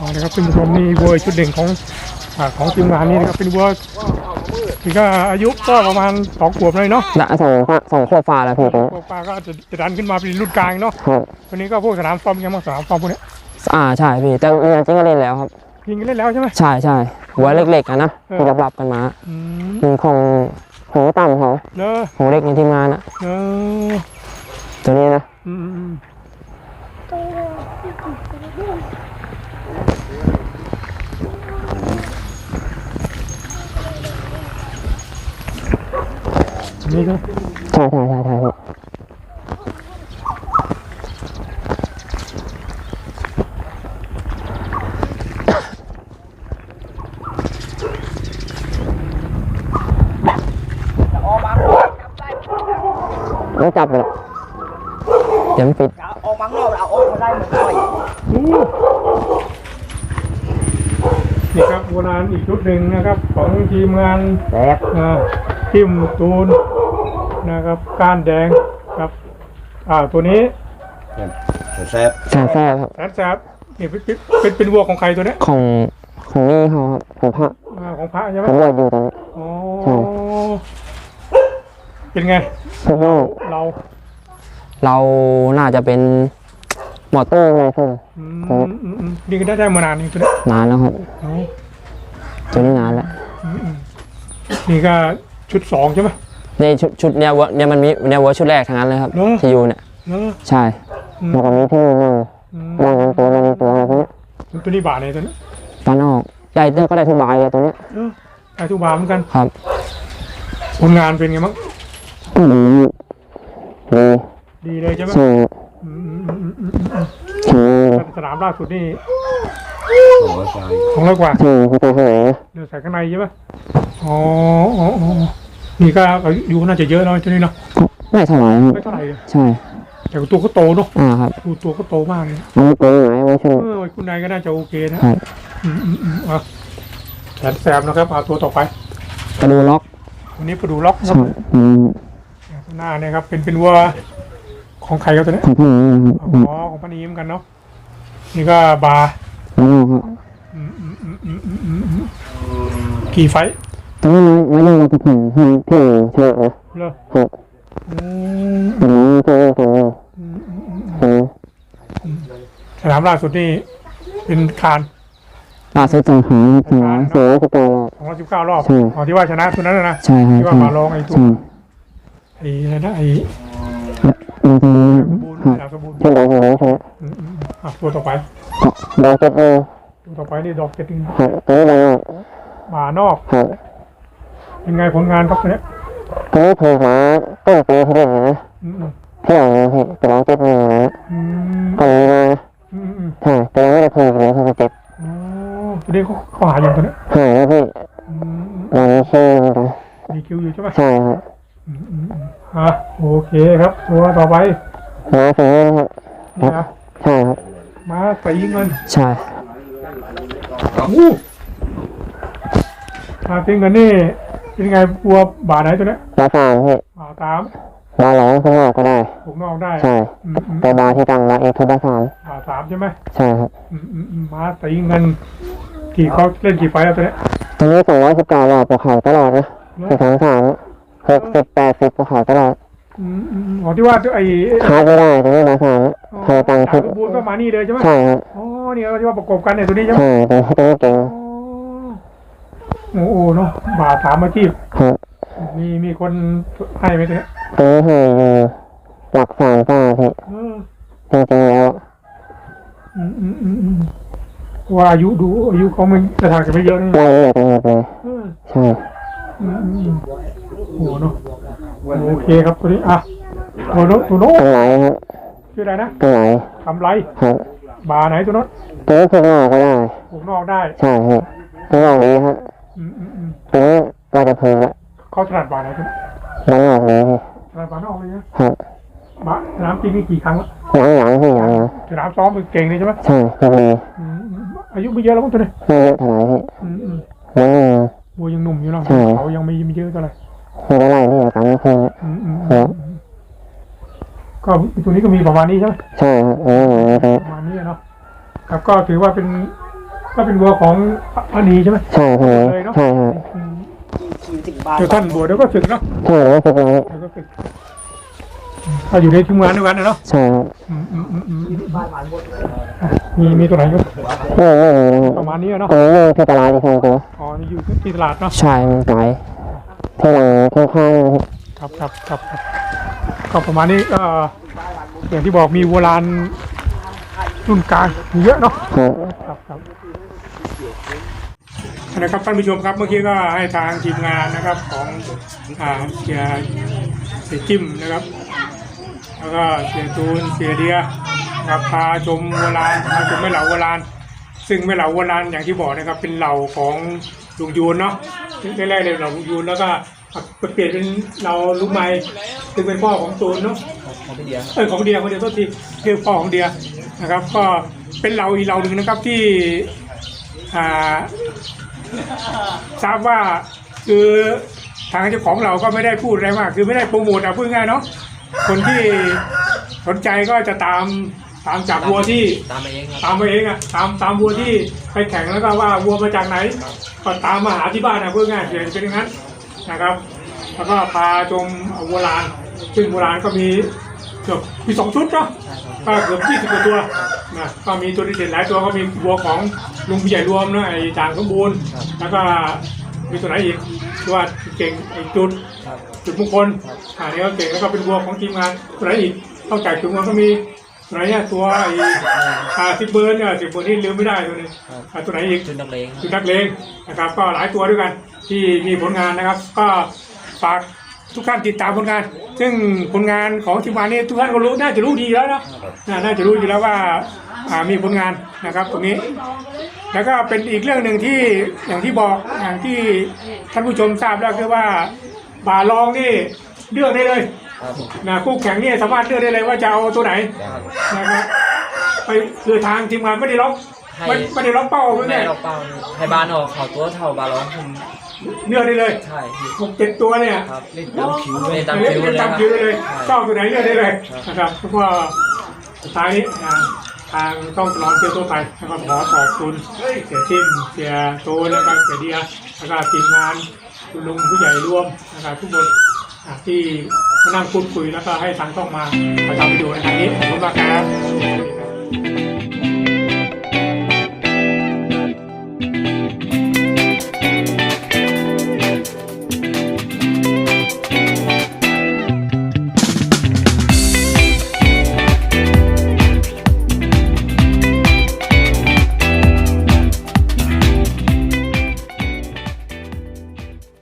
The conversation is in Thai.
อ๋อนะครับคุณผู้ชมนี่วัวชุดเด่นของอ่าของทีมงานนี้นะครับเป็นวัวที่ก็อายุก็ประมาณสองขวบเลยเนาะละสองฟ้าสองขวบฟ้าแล้วพี่ตัวนี้พวกปลาก็จะจะดันขึ้นมาเป็นรุ่นกลางเนาะครับวันนี้ก็พวกสนามซ้อมยังมาสนามซ้อมพวกเนี้ยอ่าใช่พี่แต่เมื่อจริงก็เล่นแล้วครับยิงกันเล่นแล้วใช่ไหมใช่ใช่หัวเล็กๆอะนะเออที่รับๆกันมาอืมมีของของต่ำเขาเลอของเล็กในทีมงานอะเออตัวนี้นะอืมอืมอืม นี่ก็ใช่ใช่ใช่ใช่พี่ไม่จับเลยเดี๋ยวมันปิดออกมังนอกเอาออกมาได้เหมือนกันนี่ครับโบราณอีกชุดหนึ่งนะครับ ของทีมงานแตกทิมตูน นะครับ ก้านแดงครับ อ่าตัวนี้แซ่บใช่ใช่ครับ แสนแสบนี่เป็นเป็นเป็นเป็นวัวของใครตัวเนี้ยของของนี่เขาครับของพระอ่าของพระใช่ไหมผมบวชอยู่ตอนนี้ อ๋อใช่ เป็นไงพวกเราเราเราน่าจะเป็นหมอเตอร์อะไรเพิ่มอืมอืมอืมนี่ก็ได้ได้มานานนี่ตัวเนี้ยนานแล้วครับอ๋อตัวนี้นานแล้วอืมอืมนี่ก็ชุดสองใช่ไหม ในชุดชุดเนี้ยเวอร์เนี่ยมันมีเนี่ยเวอร์ชุดแรกทั้งนั้นเลยครับเหรอ ที่อยู่เนี่ยเนอะใช่อืมแล้วก็มีที่นั่งอืมนั่งเป็นตัวนั่งเป็นตัวอะไรพวกเนี้ยตัวนี้บาทไหนตัวเนี้ยฟันออกใหญ่เต้ก็ได้ทุกใบเลยตัวเนี้ยเออได้ทุกบาทเหมือนกันครับผลงานเป็นไงบ้างก็ดีดีดีเลยใช่ไหมใช่อืมอืมอืมอืมอืมอืมใช่สนามล่าสุดนี่โอ้ยใจของร้อยกว่าใช่คือตัวหายเดินใส่ข้างในใช่ไหมอ๋ออ๋ออ๋อ นี่ก็อายุน่าจะเยอะเนาะตัวนี้เนาะไม่เท่าไหร่ครับไม่เท่าไหร่เลยใช่แต่ตัวก็โตเนาะอ่าครับดูตัวก็โตมากเลยมันเป็นไหนไว้ช่วยเออคุณนายก็น่าจะโอเคนะครับอืมอืมอืมอะแขนแสบนะครับเอาตัวต่อไปกระดูล็อกวันนี้ไปดูล็อกครัใช่บอืมหน้าเนี่ยครับเป็นเป็นวัวของใครครับตัวนี้ของพี่นี่ครับอ๋อของป้านีเหมือนกันเนาะนี่ก็บาร์แล้วก็ครับอืมอืมอืมอืมอืมอืมอืมกี่ไฟท์ ตอนนี้น้อยน้อยยังเราจะถึงพี่พี่เชื่อนะเลยครับอืมอันนี้พี่พี่อืมอืมอืมพี่สนามล่าสุดนี่เป็นคานล่าสุดจังหาจังหาเสือสกายสองร้อยสิบเก้ารอบใช่อ๋อที่ว่าชนะตัวนั้นน่ะนะใช่ครับที่ว่าใช่มาลองไอ้ตัวใช่ไอ้อะไรนะไอ้มันจะมีสมบูรณ์ครับดาวสมบูรณ์ที่ไหนที่ไหนใช่ไหมอืมอืมอืมอะตัวต่อไปดอกเก็ตเองตัวต่อไปนี่ดอกเก็ตติ้งครับตัวนี้ดังหมานอกครับ เป็นไงผลงานครับตัวเนี้ยตัวนี้ถูกมาต้นปีที่เล่นนะอืมอืมที่หลังนะพี่ตัวน้องเจ็บมือนะอืมตัวนี้นะอืมอืมใช่ตัวนี้ไม่ได้ถูกเลยเขาเจ็บอ๋อตัวนี้เขาเขาหาอย่างตัวเนี้ยหายแล้วพี่อืมเราไม่เชื่อนะมีคิวอยู่ใช่ไหมใช่ครับอืมอืมอืมอะโอเคครับ ตัวต่อไปมาถึงนี่นะครับนี่นะใช่ครับมาใส่ยิงเงินใช่อู้มาใส่เงินนี่ เป็นไงบัวบาทไหนตัวเนี้ยบาสามพี่บาทตามบาหลังข้างนอกก็ได้ถูกนอกได้ใช่อืมอืมแต่บาที่ตั้งละเอทุบาสามบาทสามใช่ไหมใช่ครับอืมอืมอืมมาใส่ยิงเงินกี่เขาเล่นกี่ไฟล์แล้วตัวเนี้ยตอนนี้สองร้อยสิบเก้ารอบปวดเข่าตลอดนะสี่สามสามหกสิบแปดสิบปวดเข่าตลอดอืมอืมอืมอ๋อที่ว่าไอ้คาดไม่ได้ตรงนี้บาสามเคยตั้งจากขึ้นสมบูรณ์ก็มานี่เลยใช่ไหมใช่ครับอ๋อเนี่ยที่ว่าประกบกันเนี่ยตัวนี้ใช่ไหมใช่ตัวตัวนี้เก่งอ๋อ โอ้โหเนาะบาทสามอาชีพครับมีมีคนให้ไหมตัวเนี้ยตัวนี้ให้อยู่หลักสามป้าพี่เออจริงๆแล้วอืมอืมอืมอืมว่าอายุดูอายุเขาไม่กระทางจะไม่เยอะนี่ไล่เรียกกันหมดเลยเออใช่อืมอืมอืมโอ้โหเนาะโอเคครับตัวนี้อะตัวโน้ตตัวโน้ตตัวไหนครับชื่ออะไรนะตัวไหนทำไรครับบาไหนตัวโน้ตตัวนี้ขึ้นหน้าก็ได้ปลูกนอกได้ ใช่ครับตัวออกนี้ครับ อืมอืมอืมตัวนี้ก็จะพึงละเขาถนัดบาไหนตัวนี้หลังออกนี้พี่ถนัดบานอกเลยนะครับบาสนามจริงนี่กี่ครั้งละหลังหลังพี่หลังหลังสนามซ้อมเป็นเก่งเลยใช่ไหมใช่ก็มีอืมอืมอายุไม่เยอะแล้วมั้งตัวนี้ไม่เยอะเท่าไหร่พี่อืมอืมไม่เยอะบัวยังหนุ่มอยู่เนาะใช่ เขายังไม่ไม่เยอะเท่าไหร่ไม่ได้ไล่พี่ตามนี้คืออืมอืมอืมอืมก็ตัวนี้ก็มีประมาณนี้ใช่ไหม ใช่ครับเออเหมือนกันประมาณนี้อะเนาะครับก็ถือว่าเป็น ก็เป็นวัวของอันนี้ใช่ไหมใช่ครับเลยเนอะใช่ครับเดี๋ยวท่านบวชเดี๋ยวก็ศึกเนาะใช่แล้วฝึกไว้เดี๋ยวก็ศึกถ้าอยู่ในทีมงานด้วยกันนะเนาะใช่ครับอืมอืมอืมอืมอะมีมีตัวไหนอยู่ไม่ไม่ไม่ประมาณนี้อะเนาะเออไม่ที่ตลาดนี่ครับกูอ๋อนี่อยู่ที่ตลาดเนาะใช่มันไกลที่หลังข้างๆนะครับครับครับครับก็ประมาณนี้ก็อย่างที่บอกมีโบราณรุ่นกลางมีเยอะเนาะ ครับ ครับครับ นะครับท่านผู้ชมครับเมื่อกี้ก็ให้ทางทีมงานนะครับของอ่าเสียเสียจิ้มนะครับ แล้วก็เสียตูนเสียเดียนะครับพาชมโบราณพาชมแม่เหล่าโบราณซึ่งแม่เหล่าโบราณอย่างที่บอกนะครับ เป็นเหล่าของลุงยูนเนาะแรกๆเลยเหล่าลุงยูนแล้วก็เปลี่ยนเป็นเราลุงไม้ซึ่งเป็นพ่อของตูนเนาะของพี่เดียเออของเดียของเดียโทษทีคือพ่อของเดียนะครับ ก็เป็นเราอีกเราหนึ่งนะครับที่อ่า ทราบว่าคือทางเจ้าของเราก็ไม่ได้พูดอะไรมาก คือไม่ได้โปรโมทอะพูดง่ายๆเนาะคนที่สนใจก็จะตามตามจากวัวที่ตามมาเองครับตามมาเองอะตามตามวัวที่ไปแข่งแล้วก็ว่าวัวมาจากไหนก็ตามมาหาที่บ้านนะพูดง่ายๆเดี๋ยวจะเป็นอย่างนั้นนะครับ แล้วก็พาชมวัวลาน ซึ่งวัวลานก็มีเกือบมีสองชุดเนาะก็เกือบยี่สิบกว่าตัวนะก็มีตัวเด่นๆหลายตัวก็มีวัวของลุงผู้ใหญ่รวมนะไอ้จางสมบูรณ์แล้วก็มีตัวไหนอีกตัวเก่งไอ้จุดครับ จุดมงคลอ่านี่ก็เก่งแล้วก็เป็นวัวของทีมงานตัวไหนอีกนอกจากจุดมงคลก็มีตัวไหนเนี่ยตัวไอ้อ่าสิบเบิร์นเนี่ยสิบเบิร์นนี่ลืมไม่ได้ตัวหนึงอ่าตัวไหนอีก จุดนักเลงคือนักเลงนะครับก็หลายตัวด้วยกันที่มีผลงานนะครับ ก็ฝาก ทุกท่านติดตามผลงาน ซึ่งผลงานของทีมงานนี้ทุกท่านก็รู้น่าจะรู้ดีแล้วนะน่าน่าจะรู้อยู่แล้วว่าอ่ามีผลงานนะครับตรงนี้ แล้วก็เป็นอีกเรื่องหนึ่งที่อย่างที่บอกอย่างที่ท่านผู้ชมทราบแล้วคือว่าบาลองนี่เลือกได้เลยครับนะคู่แข่งนี่สามารถเลือกได้เลยว่าจะเอาตัวไหนนะครับไปคือทางทีมงานไม่ได้ล็อกไม่ไม่ได้ล็อกเป้าไม่แม่ได้เราเป้าให้บ้านออกขอตัวเท่าบาลอนผม เลือกได้เลยใช่พี่หกเจ็ดตัวเนี่ยครับเล่นตามคิวเล่นตามเล่นคิวเล่นเลยคตารัมบ คิวได้เลยใช่ชอบตัวไหนเลือกได้เลยนะครับแล้วก็สุดท้ายนี้นะทางต้องตลอดเที่ยวทั่วไปแล้วก็ขอขอบคุณเสียทิมเสียโตนแล้วก็เสียเดียแล้วก็ทีมงานคุณลุงผู้ใหญ่รวมนะครับทุกคนอะที่มานั่งพูดคุยแล้วก็ให้ทางต้องมาประจำประโยชน์ในทางนี้ขอบคุณมากครับ